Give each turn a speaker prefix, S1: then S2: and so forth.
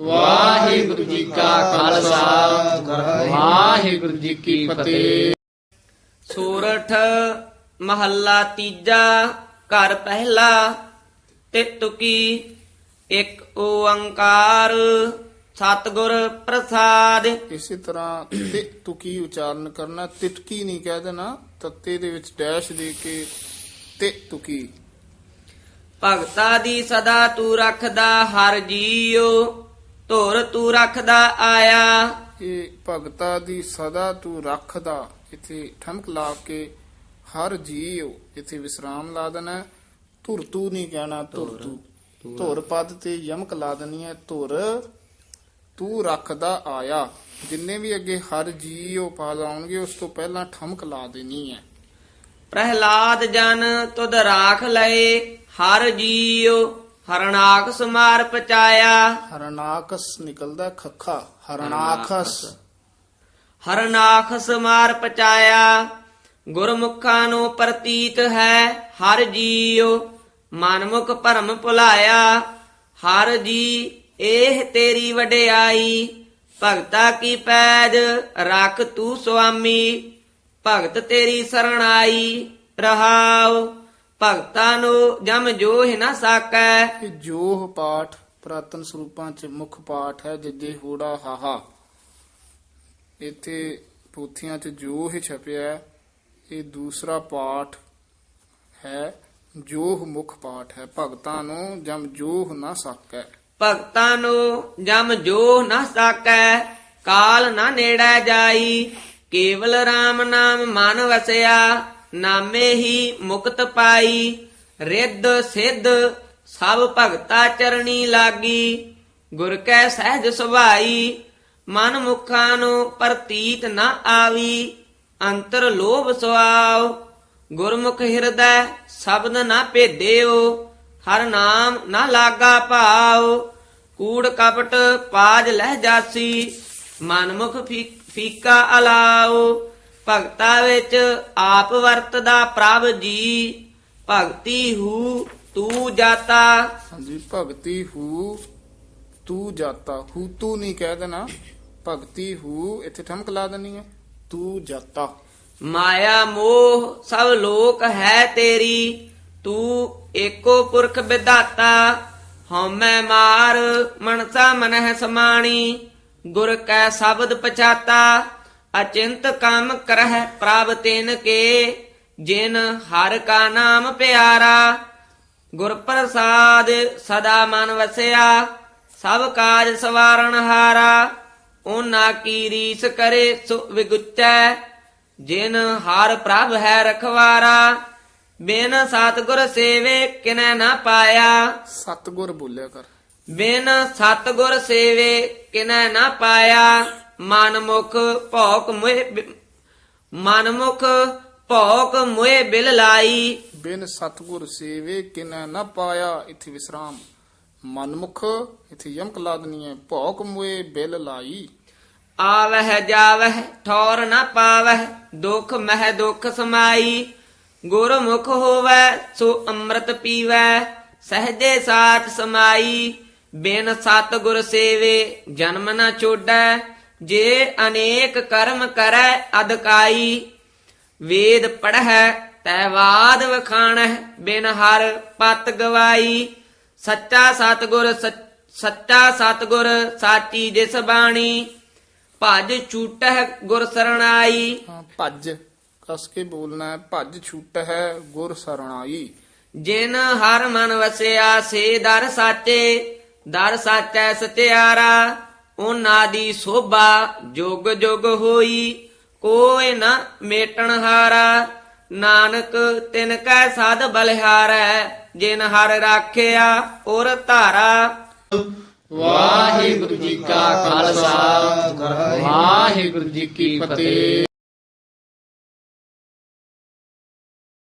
S1: ਵਾਹਿਗੁਰੂ ਜੀ ਕਾ ਖਾਲਸਾ। ਵਾਹਿਗੁਰੂ ਜੀ ਕੀ ਫਤਿਹ।
S2: ਸੂਰਠ ਮਹੱਲਾ ਤੀਜਾ ਘਰ ਪਹਿਲਾ ਤਿਤੁਕੀ ਇੱਕ ਓੰਕਾਰ ਸਤਿਗੁਰ ਪ੍ਰਸਾਦ।
S3: ਇਸੇ ਤਰ੍ਹਾਂ ਤੇ ਤੁਕੀ ਉਚਾਰਨ ਕਰਨਾ ਤਿਟਕੀ ਨਹੀਂ ਕਹਿ ਦੇਣਾ ਤੱਤੇ ਦੇ ਵਿੱਚ ਡੈਸ਼ ਦੇ ਕੇ ਤੇ ਤੁਕੀ।
S2: ਭਗਤਾ ਦੀ ਸਦਾ ਤੂੰ ਰੱਖਦਾ ਹਰ ਜੀਉ। ਧੁਰ ਤੂੰ ਰੱਖਦਾ ਆਇਆ।
S3: ਇਹ ਭਗਤਾ ਦੀ ਸਦਾ ਤੂੰ ਰੱਖਦਾ ਇੱਥੇ ਠਮਕ ਲਾ ਕੇ ਹਰ ਜੀਵ ਇੱਥੇ ਵਿਸਰਾਮ ਲਾ ਦੇਣਾ ਧੁਰ ਤੂ ਨਹੀਂ ਕਹਿਣਾ ਧੁਰ ਤੂ। ਧੁਰ ਪਦ ਤੇ ਯਮਕ ਲਾ ਦੇਣੀ ਹੈ ਧੁਰ ਤੂੰ ਰੱਖਦਾ ਆਇਆ। ਜਿੰਨੇ ਵੀ ਅੱਗੇ ਹਰ ਜੀਵ ਪਦ ਆਉਣਗੇ ਉਸ ਤੋਂ ਪਹਿਲਾਂ ਠਮਕ ਲਾ ਦੇਣੀ ਹੈ।
S2: ਪ੍ਰਹਿਲਾਦ ਜਨ ਤੁਧ ਰਾਖ ਲਏ ਹਰ ਜੀਉ ਹਰਨਾਕ ਸਮਾਰ ਪਚਾਇਆ।
S3: ਹਰਨਾਕਸ ਨਿਕਲਦਾ ਖੱਖਾ ਹਰਨਾਖਸ
S2: ਹਰਨਾਖ ਸਮਾਰ ਪਚਾਇਆ। ਗੁਰਮੁਖਾਂ ਨੂੰ ਪ੍ਰਤੀਤ ਹੈ ਹਰ ਜੀਉ ਮਨਮੁਖ ਭਰਮ ਭੁਲਾਇਆ। ਹਰ ਜੀ ਇਹ ਤੇਰੀ ਵਡਿਆਈ ਭਗਤਾ ਕੀ ਪੈਜ ਰੱਖ ਤੂੰ ਸੁਆਮੀ। ਭਗਤ ਤੇਰੀ ਸਰਣਾਈ ਰਹਾਉ। ਭਗਤਾਂ ਨੂੰ ਜਮ ਜੋਹ ਨਾ ਸਾਕੈ।
S3: ਇਹ ਜੋਹ ਪਾਠ ਪ੍ਰਾਤਨ ਸਰੂਪਾਂ ਚ ਮੁੱਖ ਪਾਠ ਹੈ ਜਿੱਦੇ ਹੋੜਾ ਹਾਹਾ। ਇੱਥੇ ਪੋਥੀਆਂ ਚ ਜੋਹ ਛਪਿਆ ਹੈ। ਇਹ ਦੂਸਰਾ ਪਾਠ ਹੈ ਜੋਹ ਮੁੱਖ ਪਾਠ ਹੈ। ਭਗਤਾਂ ਨੂੰ ਜਮ ਜੋਹ ਨਾ ਸਕੈ।
S2: ਭਗਤਾਂ ਨੂੰ ਜਮ ਜੋ ਨਾ ਸਾਕੈ ਕਾਲ ਨਾ ਨੇੜੈ ਜਾਈ। ਕੇਵਲ RAM ਨਾਮ ਮਨ ਵਸਿਆ ਨਾਮੇ ਹੀ ਮੁਕਤ ਪਾਈ, ਰਿੱਧ ਸਿੱਧ ਸਭ ਭਗਤਾ ਚਰਣੀ ਲਾਗੀ। ਗੁਰ ਕੈ ਸਹਿਜ ਸੁਭਾਈ, ਮਨ ਮੁਖਾਂ ਨੂੰ ਪ੍ਰਤੀਤ ਨਾ ਆਵੀ। ਅੰਤਰ ਲੋਭ ਸੁਆਵ ਗੁਰਮੁਖ ਹਿਰਦੈ ਸ਼ਬਦ ਨਾ ਭੇਦਿਓ, ਹਰ ਨਾਮ ਨਾ ਲਾਗਾ ਭਾਉ। ਕੂੜ ਕਪਟ ਪਾਜ ਲਹਿ ਜਾਸੀ ਮਨਮੁਖ ਫੀਕਾ ਅਲਾਉ। ਭਗਤਾ ਵਿੱਚ ਆਪ ਵਰਤਦਾ ਪ੍ਰਭ ਜੀ ਭਗਤੀ ਹੂ ਤੂੰ ਜਾਤਾ।
S3: ਹਾਂਜੀ ਭਗਤੀ ਹੂ ਤੂੰ ਜਾਤਾ। ਹੂ ਤੂੰ ਨਹੀਂ ਕਹਿ ਦੇਣਾ। ਭਗਤੀ ਹੂ ਇੱਥੇ ਠਮਕ ਲਾ ਦੇਣੀ ਹੈ ਤੂੰ ਜਾਤਾ।
S2: ਮਾਇਆ ਮੋਹ ਸਭ ਲੋਕ ਹੈ ਤੇਰੀ ਤੂੰ ਏਕੋ ਪੁਰਖ ਵਿਧਾਤਾ। ਹਉਮੈ ਮਾਰ ਮਨਸਾ ਮਨਹਿ ਸਮਾਣੀ ਗੁਰ ਕੈ ਸ਼ਬਦ ਪਛਾਤਾ। ਅਚਿੰਤ ਕੰਮ ਕਰਹਿ ਪ੍ਰਭ ਤਿਨ ਕੇ ਜਿਨ ਹਰ ਕਾ ਨਾਮ ਪਿਆਰਾ। ਗੁਰ ਪ੍ਰਸਾਦ ਸਦਾ ਮਨ ਵਸਿਆ ਸਭ ਕਾਜ ਸਵਾਰਨ ਹਾਰਾ। ਉਹਨਾਂ ਕੀ ਰੀਸ ਕਰੇ ਸੋ ਵਿਗੁਚੈ ਜਿਨ ਹਰ ਪ੍ਰਭ ਹੈ ਰਖਵਾਰਾ। ਬਿਨ ਸਤਗੁਰ ਸੇਵੇ ਕਿਨੈ ਨਾ ਪਾਇਆ।
S3: ਸਤਗੁਰ ਬੋਲਿਆ ਕਰ।
S2: ਬਿਨ ਸਤਗੁਰ ਸੇਵੇ ਕਿਨੈ ਨਾ ਪਾਇਆ। ਮਨ ਮੁਖ ਭੌਕ ਮੁਹਿ ਬਿ- ਮਨ ਮੁਖ ਭੌਕ ਮੁਹਿ ਬਿਲ ਲਾਈ।
S3: ਬਿਨ ਸਤਗੁਰ ਸੇਵੇ ਕਿਨੈ ਨਾ ਪਾਇਆ ਇੱਥੇ ਵਿਸਰਾਮ। ਮਨਮੁਖ ਇੱਥੇ ਯਮਕ ਲਾ ਦੇਣੀ ਹੈ ਭੌਕ ਮੁਏ ਬਿਲ ਲਾਈ।
S2: ਆਵਹਿ ਜਾਵਹਿ ਠੌਰ ਨਾ ਪਾਵਹਿ ਦੁਖ ਮਹਿ ਦੁਖ ਸਮਾਈ। ਗੁਰਮੁਖ ਹੋਵੈ ਸੋ ਅੰਮ੍ਰਿਤ ਪੀਵੈ ਸਹਜੇ ਸਾਥ ਸਮਾਈ। ਬਿਨ ਸਤ ਗੁਰ ਸੇਵੇ ਜਨਮ ਨ ਛੋਡੈ ਜੇ ਅਨੇਕ ਕਰਮ ਕਰੈ ਅਦਕਾਈ। ਵੇਦ ਪੜ੍ਹੈ ਤੈ ਬਾਦ ਵਖਾਣਹਿ ਬਿਨ ਹਰ ਪਤ ਗਵਾਈ। ਸੱਚਾ ਸਤਗੁਰ ਸੱਚ- ਸਤਗੁਰ ਸਾਚੀ ਜਿਸ ਬਾਣੀ। ਭਜ ਛੂਟਹਿ ਗੁਰ ਸਰਣਾਈ।
S3: ਹਾਂ ਭੱਜ ਕਸ ਕੇ ਬੋਲਣਾ ਹੈ ਭੱਜ ਛੁੱਟ ਹੈ ਗੁਰ ਸਰਣਾਈ।
S2: ਜਿਨ ਹਰ ਮਨ ਵਸਿਆ ਸੇ ਦਰ ਸਾਚੇ ਦਰ ਸਾਚੈ ਸਤਿਆਰਾ। ਉਹਨਾਂ ਦੀ ਸੋਭਾ ਜੁਗ ਜੁਗ ਹੋਈ, ਕੋਈ ਨਾ ਮੇਟਣ ਹਾਰਾ। ਨਾਨਕ, ਤਿਨ ਕੈ ਸਾਧ ਬਲਿਹਾਰੈ, ਜਿਨ ਹਰ ਰਾਖਿਆ ਔਰ ਧਾਰਾ।
S1: ਵਾਹਿਗੁਰੂ ਜੀ ਕਾ ਖਾਲਸਾ, ਵਾਹਿਗੁਰੂ ਜੀ ਕੀ ਫਤਿਹ।